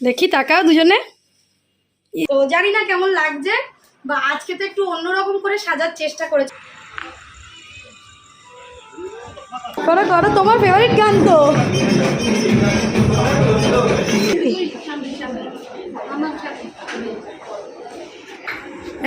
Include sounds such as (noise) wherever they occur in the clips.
দেখি তাকাও দুজনে। তো জানি না কেমন লাগছে বা আজকে তো একটু অন্যরকম করে সাজার চেষ্টা করেছি। করো করো তোমার ফেভারিট গান তো।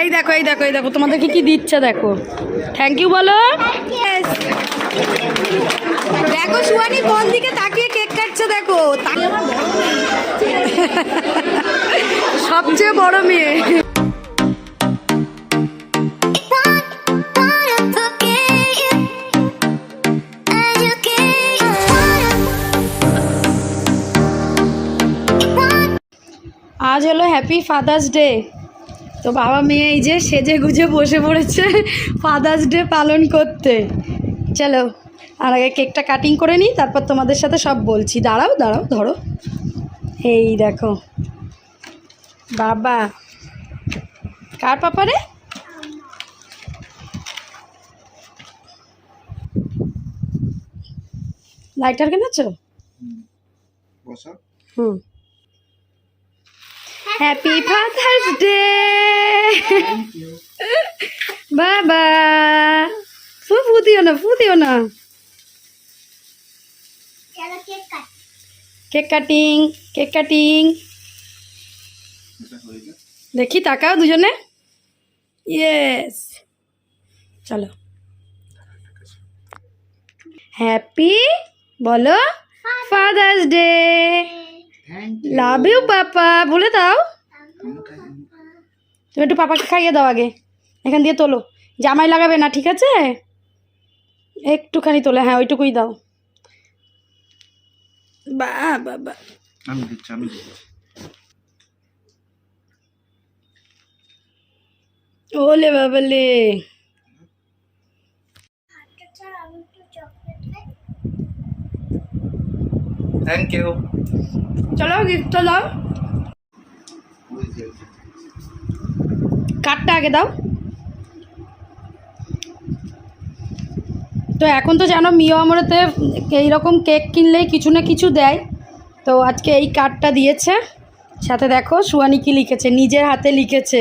এই দেখো এই দেখো এই দেখো তোমাদেরকে কি দিচ্ছে দেখো। থ্যাংক ইউ বলো। দেখো সুয়ানি কোন দিকে তাকিয়ে কেক কাটছে দেখো। সবচেয়ে বড় মেয়ে। আজ হলো হ্যাপি ফাদার্স ডে তো বাবা মেয়ে এই যে সেজে গুজে বসে পড়েছে ফাদার্স ডে পালন করতে। চলো আর আগে কেকটা কাটিং করে নিই তারপর তোমাদের সাথে সব বলছি। দাঁড়াও দাঁড়াও ধরো। এই দেখো। বাবা। কার পাপা রে? লাইটার কেনেছো? বসো হুম হ্যাপি ফাদার্স ডে বাবা ফু ফু দিও না ফু দিও না কেক কাটিং কেক কাটিং এটা হয়ে গেছে দেখি তাকাও দুজনে। ইয়েস চলো। হ্যাপি বলো father's day thank love you papa বলে দাও। তুমি একটু পাপাকে খাইয়ে দাও আগে। এখান দিয়ে তোলো। জামাই লাগাবে না ঠিক আছে? একটুখানি তোলে হ্যাঁ ওইটুকুই দাও। বা বাবা আমি দিচ্ছি আমি দিচ্ছি। ওলে বাবালে। থ্যাংক ইউ চলো গিফট দাও। কার্ডটা আগে দাও। তো এখন তো জানো মিও আমরাতে এইরকম কেক কিনলেই কিছু না কিছু দেয়। তো আজকে এই কার্ডটা দিয়েছে। সাথে দেখো সুয়ানি কি লিখেছে নিজের হাতে লিখেছে।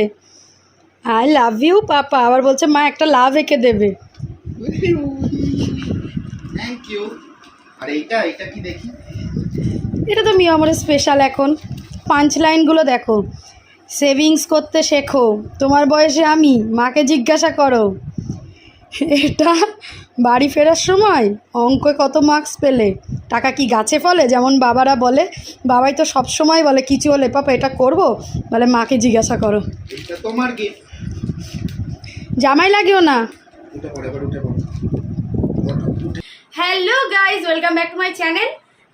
I love you papa. আবার বলছে মা একটা লাভ এঁকে দেবে। থ্যাংক ইউ আর এইটা এটা কি দেখি? এটা তো মিও আমার স্পেশাল এখন। পাঞ্চ লাইনগুলো দেখো। সেভিংস করতে শেখো। তোমার বয়সে আমি মাকে জিজ্ঞাসা করো। এটা বাড়ি ফেরার সময় অঙ্কে কত মার্কস পেলে? টাকা কি গাছে ফলে? যেমন বাবারা বলে বাবাই তো সব সময় বলে কিছু হলে পাপা এটা করব? বলে মাকে জিজ্ঞাসা করো। তোমার গিফট জামাই লাগেও না? Hello guys welcome back to my channel.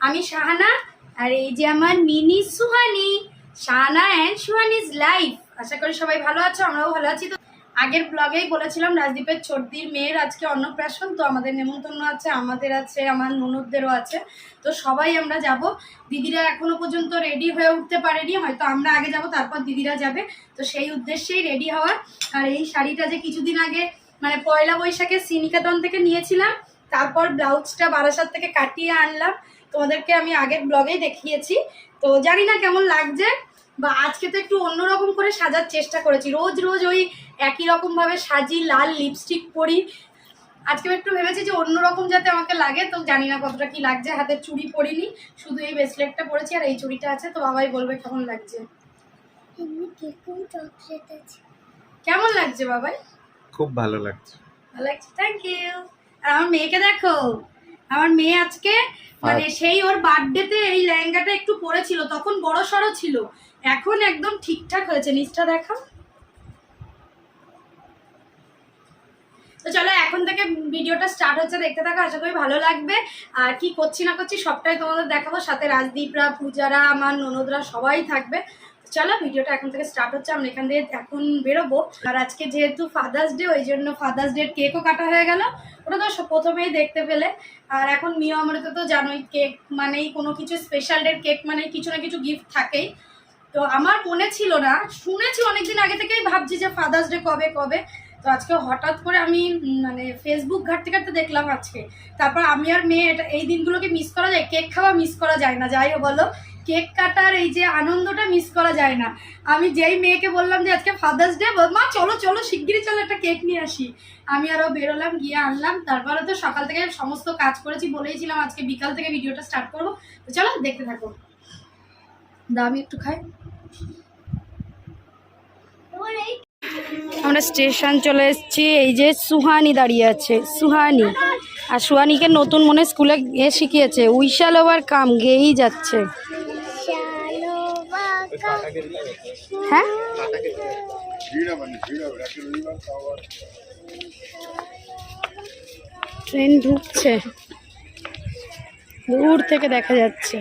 আমি শাহানা, আর এই যে আমার mini Suhani, Shahana and Suhani's life আশা করি সবাই ভালো আছো, আমরাও ভালো আছি। তো আগের ব্লগেই বলেছিলাম, রাজদীপের ছোটদির মেয়ের আজকে অন্নপ্রাশন। তো আমাদের নেমন্তন্ন আছে, আমাদের আছে, আমার ননদদেরও আছে। তো সবাই আমরা যাব। দিদিরা এখনও পর্যন্ত রেডি হয়ে উঠতে পারেনি, হয়তো আমরা আগে যাব, তারপর দিদিরা যাবে। তো সেই উদ্দেশ্যেই রেডি হওয়ার আর এই শাড়িটা যে কিছুদিন আগে মানে পয়লা বৈশাখে সিনিকেতন থেকে নিয়েছিলাম, তারপর ব্লাউজটা বারাসাত থেকে কাটিয়ে আনলাম। তোমাদেরকে আমি আগের ব্লগেই দেখিয়েছি। তো জানি না কেমন লাগছে বা আজকে তো একটু অন্যরকম করে সাজার চেষ্টা করেছি। রোজ রোজ ওই একই রকমভাবে সাজি লাল লিপস্টিক পরি। আজকে একটু ভেবেছি যে অন্যরকম যাতে আমাকে লাগে তো জানি না কতটা কি লাগছে। হাতে চুড়ি পরিনি শুধু এই ব্রেসলেটটা পরেছি আর এই চুড়িটা আছে তো বাবাই বলবে কেমন লাগছে। কেমন লাগছে বাবাই? খুব ভালো লাগছে। ভালো লাগছে থ্যাংক ইউ আর আমার মেয়েকে দেখো। আমার মেয়ে আজকে মানে সেই ওর বার্থডেতে এই লেহেঙ্গাটা একটু পরেছিল তখন বড় সড়ো ছিল। এখন একদম ঠিকঠাক হয়েছে। নিচটা দেখাও। তো চলো এখন থেকে ভিডিওটা স্টার্ট হচ্ছে দেখতে থাকো আশা করি ভালো লাগবে। আর কি করছি না করছি সবটাই তোমাদের দেখাবো। সাথে রাজদীপরা পূজারা আমার ননদরা সবাই থাকবে। চলো, ভিডিওটা এখন থেকে স্টার্ট হচ্ছে, আমরা এখান থেকে এখন বেরোবো। আর আজকে যেহেতু ফাদার্স ডে ওই জন্য ফাদার্স ডে কেকও কাটা হয়ে গেল। ওটা তো প্রথমেই দেখতে পেলে। আর এখন মিও আমরাতে তো জানোই কেক মানেই কোনো কিছু স্পেশাল ডের কেক মানেই কিছু না কিছু গিফট থাকেই। তো আমার মনে ছিল না, শুনেছি অনেকদিন আগে থেকেই ভাবছি যে ফাদার্স ডে কবে কবে। তো আজকে হঠাৎ করে আমি মানে ফেসবুক ঘাটতে ঘাটতে দেখলাম আজকে। তারপর আমি আর মেয়ে এটা, এই দিনগুলোকে মিস করা যায় কেক খাওয়া মিস করা যায় না, যাই বলো। কেক কাটার এই যে আনন্দটা মিস করা যায় না। আমি যেই মেয়েকে বললাম যে আজকে ফাদার্স ডে মা, চলো চলো, শিগগিরই চলো একটা কেক নিয়ে আসি। আমি আরও বেরোলাম, গিয়ে আনলাম। তারপরে তো সকাল থেকে সমস্ত কাজ করেছি বলেইছিলাম, আজকে বিকাল থেকে ভিডিওটা স্টার্ট করব। তো চলো, দেখতে থাকো। দা আমি একটু খাই। আমরা স্টেশন চলে এসেছি, এই যে সুহানি দাঁড়িয়ে আছে, সুহানি। আর সুহানিকে নতুন মনে স্কুলে গিয়ে শিখিয়েছে, উইশাল ওভার কাম, গেয়েই যাচ্ছে। হ্যাঁ? ট্রেন ঢুকছে। দূর থেকে দেখা যাচ্ছে।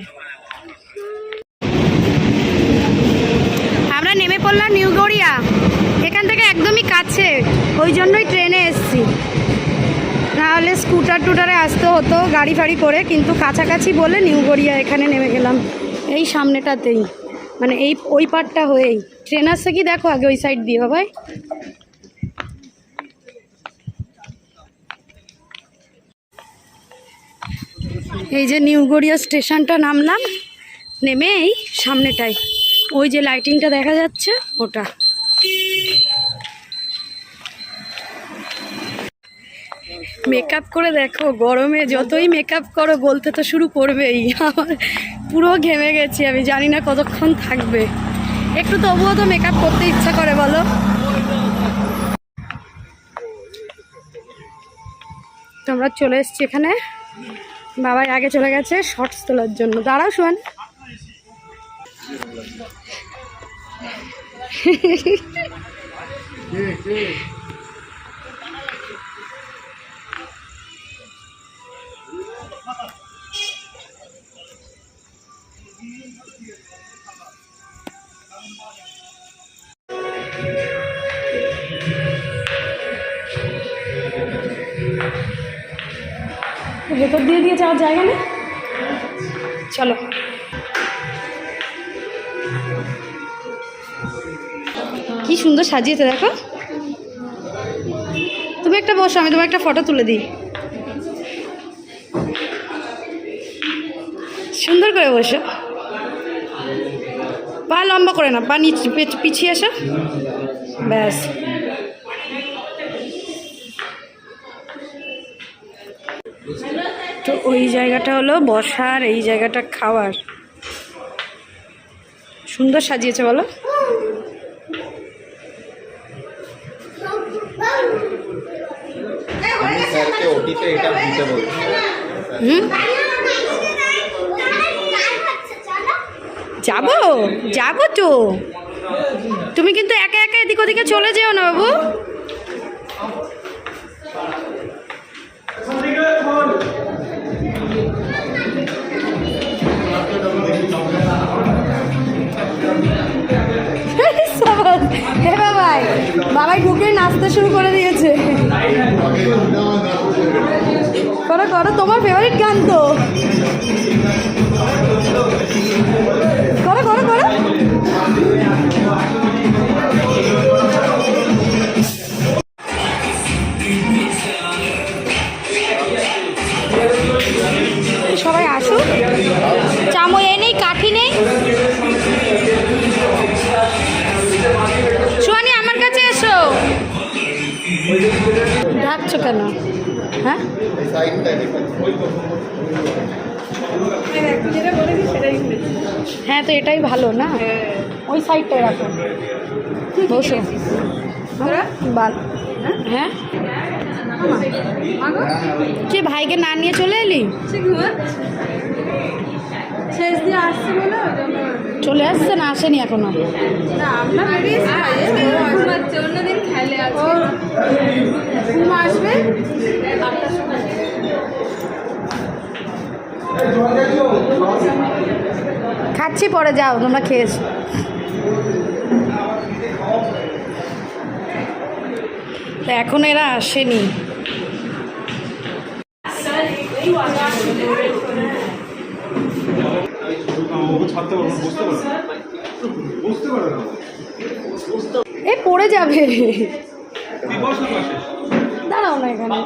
আমরা নেমে পড়লাম নিউ গড়িয়া এখান থেকে একদমই কাছে। ওই জন্যই ট্রেনে এসছি। নাহলে স্কুটার টুটারে আসতে হতো, গাড়ি ফাড়ি করে, কিন্তু কাছাকাছি বলে নিউ গড়িয়া এখানে নেমে গেলাম। এই সামনেটাতেই। মানে এই, ওই পারটা হয়েই। ট্রেন আসছে কি? দেখো আগে ওই সাইড দিয়ে, বাবাই। এই যে নিউ গড়িয়া স্টেশনটা নামলাম নেমে এই সামনেটাই। ওই যে লাইটিংটা দেখা যাচ্ছে, ওটা। মেকআপ করে দেখো, গরমে যতই মেকআপ করো, বলতে তো শুরু করবেই। আমার পুরো ঘেমে গেছি, আমি জানি না কতক্ষণ থাকবে। একটু তবুও তো মেকআপ করতে ইচ্ছা করে, বলো। তোমরা চলে এসছি এখানে। বাবাই আগে চলে গেছে শর্টস তোলার জন্য। দাঁড়াও, শোন। জায়গা নেই চলো। কি সুন্দর সাজিয়েছে, দেখো। তুমি একটা বসো, আমি তোমার একটা ফটো তুলে দিই। সুন্দর করে বসো। পা লম্বা করে না পা নিচ পিছিয়ে এসো। ব্যাস। ওই জায়গাটা হলো বসার এই জায়গাটা খাওয়ার। সুন্দর সাজিয়েছে বলো। যাব? যাব তো। তুমি কিন্তু একা একা এদিক ওদিকে চলে যেও না বাবু। শুরু করে দিয়েছে। করো করো তোমার ফেভারিট গান তো। ডাকছো কেন? হ্যাঁ? হ্যাঁ তো এটাই ভালো না? ওই সাইডটায় রাখো। বসো। হ্যাঁ? কি ভাইকে না নিয়ে চলে এলি? চলে আসছে না? আসেনি এখনও? না আমরা ঘুম আসবে? খাচ্ছি পরে যাও তোমরা খেয়েছ। তো এখন এরা আসেনি। এ পড়ে যাবে। দাঁড়াও না এখানে।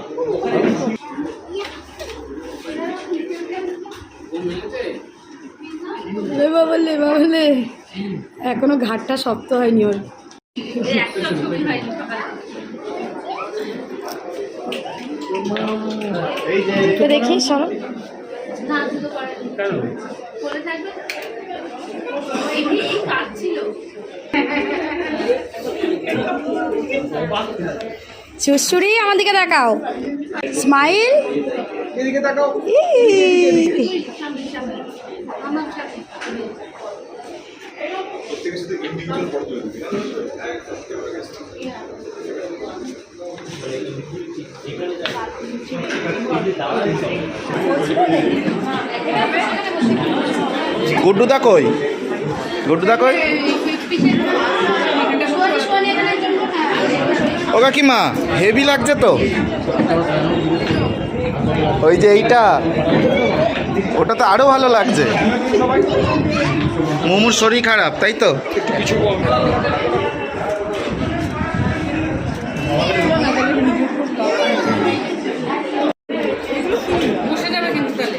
লে বাবা লে বাবা, লে। এখনও ঘাটটা শক্ত হয়নি ওর। দেখি সরো চুচুরি আমার দিকে দেখাও স্মাইল? গুড্ডু গুড্ডুদা কই? গুড্ডুদা কই? ও কাকিমা হেভি লাগছে তো? ওই যে এইটা। ওটা তো আরও ভালো লাগছে। মোমোর শরীর খারাপ, তাই তো বসে যাবে কিন্তু তাহলে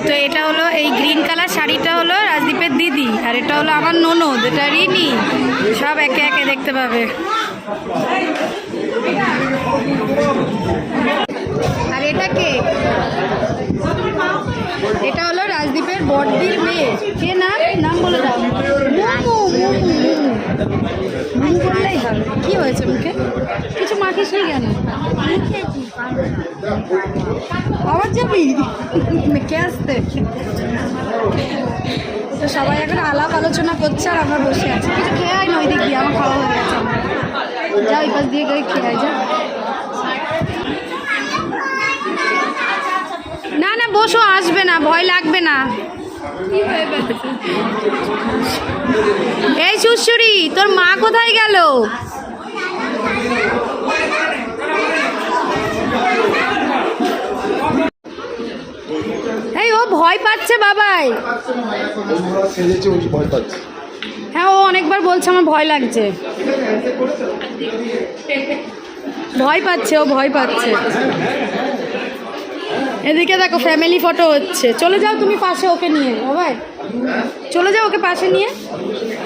তো এটা হলো এই গ্রিন কালার শাড়িটা হলো রাজদীপের দিদি আর এটা হলো আমার ননদ এটা রিনি সব একে একে দেখতে পাবে। আর এটা কে? এটা হলো রাজদীপের বড়দির মেয়ে। কে নাম? নাম বলে দাও। বললেই হবে। কি হয়েছে মুখে? কিছু মাখিস নি কেন? আবার যাবি? আসতে? তো সবাই এখন আলাপ আলোচনা করছে আর আমরা বসে আছি। কিছু খেয়ে হয় না ওই দিক আমার খাওয়া হয়ে গেছে। যা, ওই পাশ দিয়ে গিয়ে খেয়ে যা। না না, বসো, আসবে না, ভয় লাগবে না। এই সুশুরি তোর মা কোথায় গেল এই ও ভয় পাচ্ছে বাবাই। হ্যাঁ ও অনেকবার বলছে আমার ভয় লাগছে। ভয় পাচ্ছে ও ভয় পাচ্ছে। এদিকে দেখো ফ্যামিলি ফটো হচ্ছে। চলে যাও তুমি পাশে ওকে নিয়ে বাবাই। চলে যাও ওকে পাশে নিয়ে।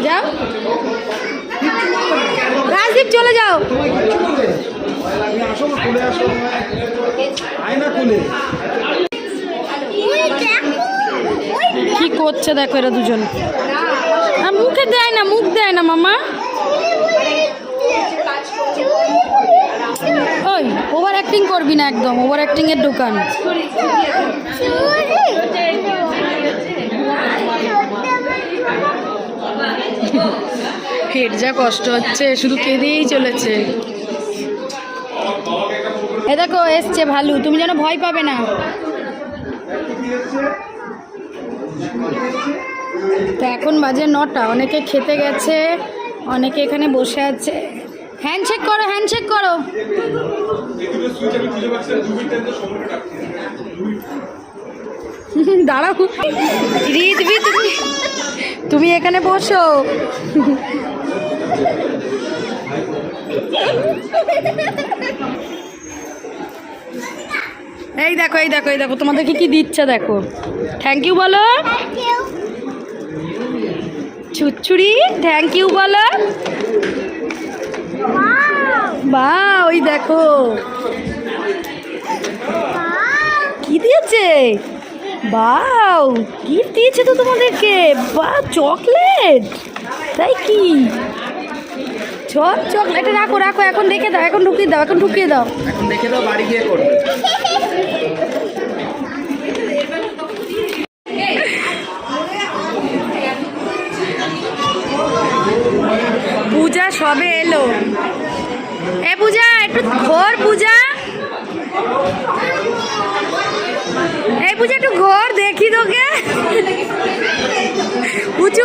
যাও। রাজদীপ চলে যাও। আয়না খুলে কি করছে দেখো এরা দুজন। মুখে দেয় না মুখ দেয় না মামা। ওই ওভার অ্যাক্টিং করবি না একদম ওভার অ্যাক্টিং এর দোকান। হেড যা কষ্ট হচ্ছে শুধু কেঁদেই চলেছে। এ দেখো এসছে ভালু তুমি যেন ভয় পাবে না। তো এখন বাজে নটা, অনেকে খেতে গেছে, অনেকে এখানে বসে আছে। হ্যান্ডশেক করো হ্যান্ডশেক করো। (laughs) দাঁড়াও। রিদবি তুমি তুমি এখানে বসো। (laughs) এই দেখো এই দেখো এই দেখো তোমাদেরকে কি দিচ্ছে দেখো? থ্যাংক ইউ বলো। ছুচ্ছুরি থ্যাংক ইউ বলো। বা ওই দেখো। কি দিয়েছে? বাউ গিফট দিয়েছে তো তোমাদেরকে। বা চকলেট তাই কি? চক চকলেট রাখো রাখো এখন রেখে দাও এখন ঢুকিয়ে দাও এখন ঢুকিয়ে দাও। এখন দেখে দাও বাড়ি গিয়ে করবে। পূজা সবে এলো। এ পূজা একটু ঘোর পূজা। এই পূজা একটু ঘোর দেখি তোকে। উঁচু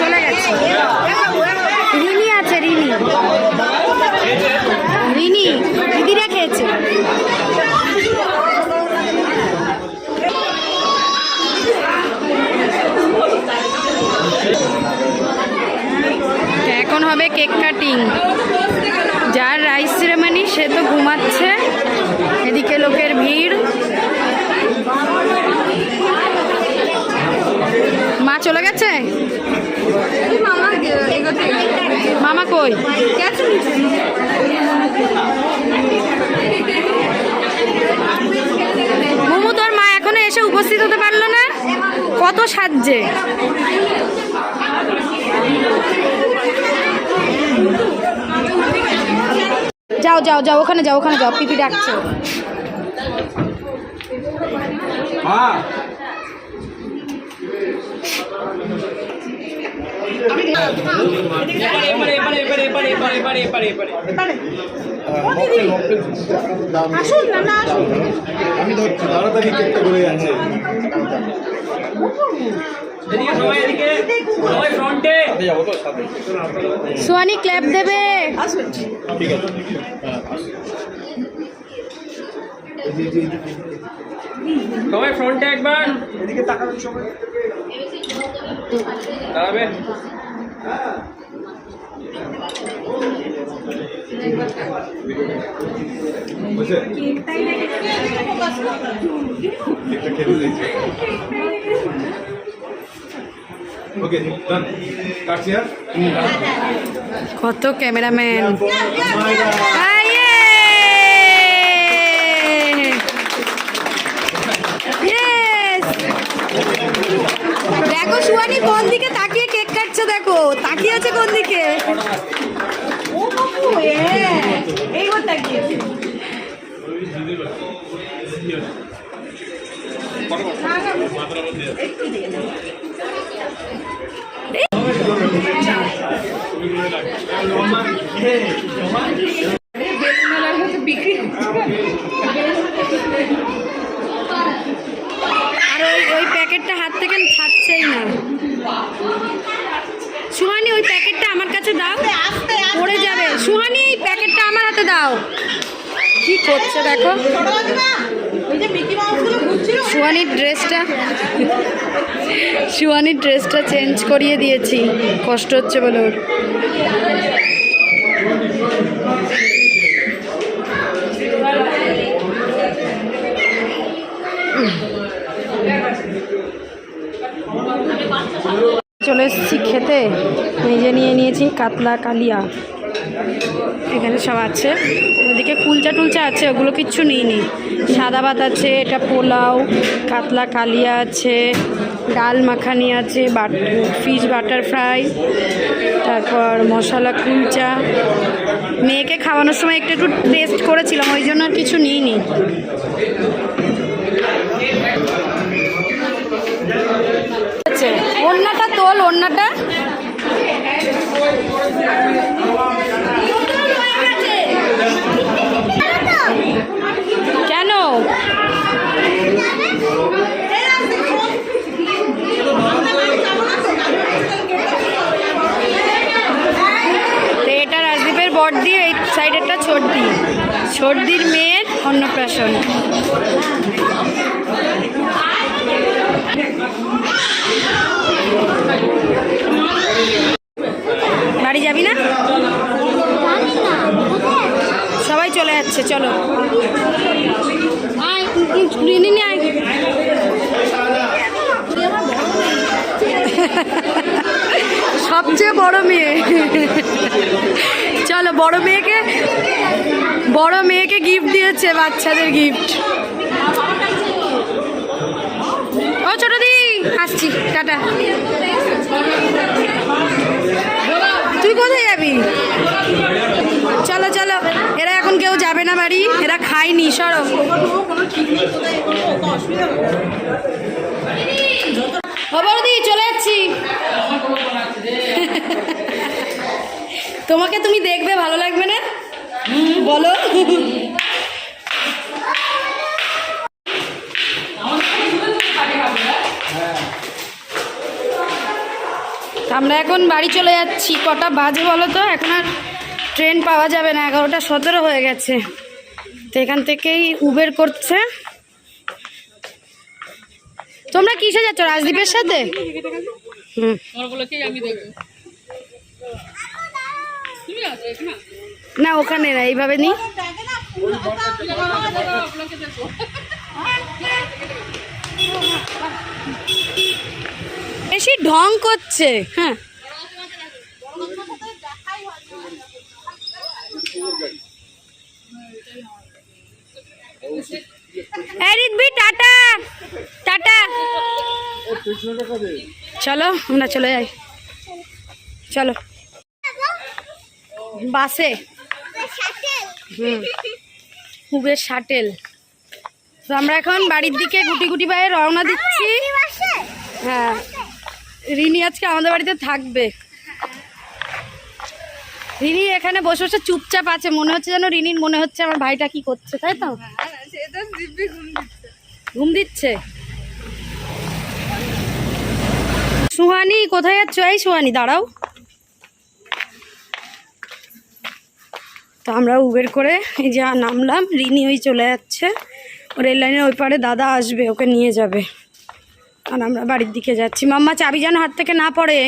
চলে গেছে। রিনি আছে রিনি রিনি দিদিরা খেয়েছে। এখন হবে কেক কাটিং। যার রাইস সেরেমনি সে তো ঘুমাচ্ছে। এদিকে লোকের ভিড়। মা চলে গেছে? মামা কই? মোমো, তোর মা এখনও এসে উপস্থিত হতে পারল না? কত সাজছে? যাও যাও যাও, ওখানে যাও ওখানে যাও, পিপি ডাকছে। আমি ধরছি তাড়াতাড়ি করে যাচ্ছে সোয়ানি ক্ল্যাপ দেবে ঠিক আছে। সবাই ফ্রন্টে একবার এদিকে তাকাবেন সবাই দাঁড়াবে বুঝছে কেকটা খেতে দিয়েছি ওকে ডান কাটছি আর কত ক্যামেরাম্যান সুয়ানি কোন দিকে তাকিয়ে কেক কাটছে দেখো? তাকিয়ে আছে কোন দিকে? মেলার মতো বিক্রি আর ওই ওই প্যাকেটটা হাত থেকে ছাড়ছেই না সুহানি ওই প্যাকেটটা আমার কাছে দাও। পড়ে যাবে। সুহানি এই প্যাকেটটা আমার হাতে দাও। কি করছে দেখো? সুহানির ড্রেসটা সুহানির ড্রেসটা চেঞ্জ করিয়ে দিয়েছি। কষ্ট হচ্ছে বলে ওর। খেতে নিজে নিয়ে নিয়েছি কাতলা, কালিয়া। এখানে সব আছে। ওদিকে কুলচা টুলচা আছে, ওগুলো কিচ্ছু নিইনি। সাদা ভাত আছে, এটা পোলাও, কাতলা, কালিয়া আছে, ডাল মাখানি আছে, বাট, ফিশ বাটার ফ্রাই, তারপর মশলা কুলচা। মেয়েকে খাওয়ানোর সময় একটু একটু টেস্ট করেছিলাম, ওই জন্য আর কিছু নিইনি। আছে। ওড়নাটা তোল ওড়নাটা কেন? এটা রাজদীপের বড়দি এই সাইডেরটা ছোটদি ছোটদির মেয়ের অন্নপ্রাশন। বাড়ি যাবি না? সবাই চলে যাচ্ছে চলো। সবচেয়ে বড় মেয়ে। চলো বড় মেয়েকে বড় মেয়েকে গিফট দিয়েছে বাচ্চাদের গিফট ও ছোট দি আসছি টাটা। কোথায় যাবি? চলো চলো। এরা এখন কেউ যাবে না বাড়ি, এরা খায়নি, সরো। খবর দি চলে যাচ্ছি। তোমাকে তুমি দেখবে, ভালো লাগবে না? বলো। আমরা এখন বাড়ি চলে যাচ্ছি। কটা বাজে বলো তো? এখন আর ট্রেন পাওয়া যাবে না। এগারোটা সতেরো হয়ে গেছে। তো এখান থেকেই উবের করছে। তোমরা কিসে যাচ্ছ? রাজদীপের সাথে? না, ওখানে না, এইভাবে নি বেশি ঢং করছে হ্যাঁ। Tata tata. চলো, আমরা চলে যাই। চলো। বাসে। হুম। Uber shuttle. তো আমরা এখন বাড়ির দিকে গুটি গুটি পায়ে রওনা দিচ্ছি। হ্যাঁ। রিনি আজকে আমাদের বাড়িতে থাকবে। রিনি এখানে বসে বসে চুপচাপ আছে, মনে হচ্ছে যেন রিনির মনে হচ্ছে আমার ভাইটা কি করছে, তাই তো? ঘুম দিচ্ছে। সুহানি, কোথায় যাচ্ছ? এই সুহানি, দাঁড়াও। তো আমরা উবের করে এই যে নামলাম, রিনি ওই চলে যাচ্ছে। রেল লাইনের ওই পারে দাদা আসবে, ওকে নিয়ে যাবে। আর আমরা বাড়ির দিকে যাচ্ছি। মাম্মা চাবি যেন হাত থেকে না পড়ে।